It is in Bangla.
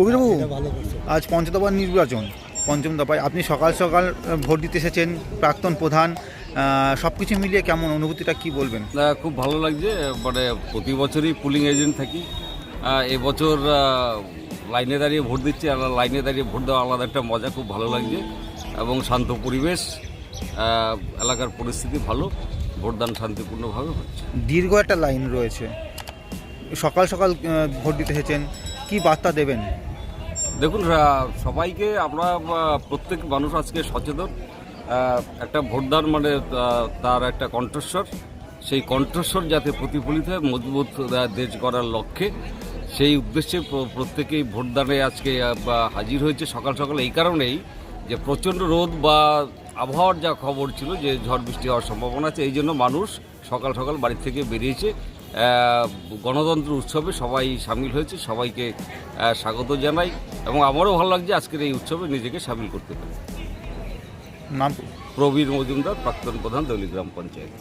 প্রবীরবাবু এটা ভালো করছে। আজ পঞ্চদফার নির্বাচন পঞ্চম দফায়। আপনি সকাল সকাল ভোট দিতে এসেছেন প্রাক্তন প্রধান সব কিছু মিলিয়ে কেমন অনুভূতিটা কি বলবেন? খুব ভালো লাগছে মানে প্রতি বছরই পুলিং এজেন্ট থাকি। এবছর লাইনে দাঁড়িয়ে ভোট দিচ্ছি আর লাইনে দাঁড়িয়ে ভোট দেওয়া আলাদা একটা মজা খুব ভালো লাগছে। এবং শান্ত পরিবেশ এলাকার পরিস্থিতি ভালো ভোটদান শান্তিপূর্ণভাবে হচ্ছে। দীর্ঘ একটা লাইন রয়েছে। সকাল সকাল ভোট দিতে এসেছেন কি বার্তা দেবেন? দেখুন সবাইকে আমরা প্রত্যেক মানুষ আজকে সচেতন। একটা ভোটদান মানে তার একটা কণ্ঠস্বর। সেই কণ্ঠস্বর যাতে প্রতিফলিত হয়, মজবুত দেশ গড়ার লক্ষ্যে। সেই উদ্দেশ্যে প্রত্যেকেই ভোটদানে আজকে হাজির হয়েছে সকাল সকাল। এই কারণেই যে প্রচণ্ড রোদ বা আবহাওয়ার যা খবর ছিল, যে ঝড় বৃষ্টি হওয়ার সম্ভাবনা আছে, এই জন্য মানুষ সকাল সকাল বাড়ি থেকে বেরিয়েছে। গণতন্ত্র উৎসবে সবাই সামিল হয়েছে। সবাইকে স্বাগত জানাই। এবং আমারও ভালো লাগছে আজকের এই উৎসবে নিজেকে সামিল করতে পারি। নাম প্রবীর মজুমদার প্রাক্তন প্রধান দলিগ্রাম পঞ্চায়েত।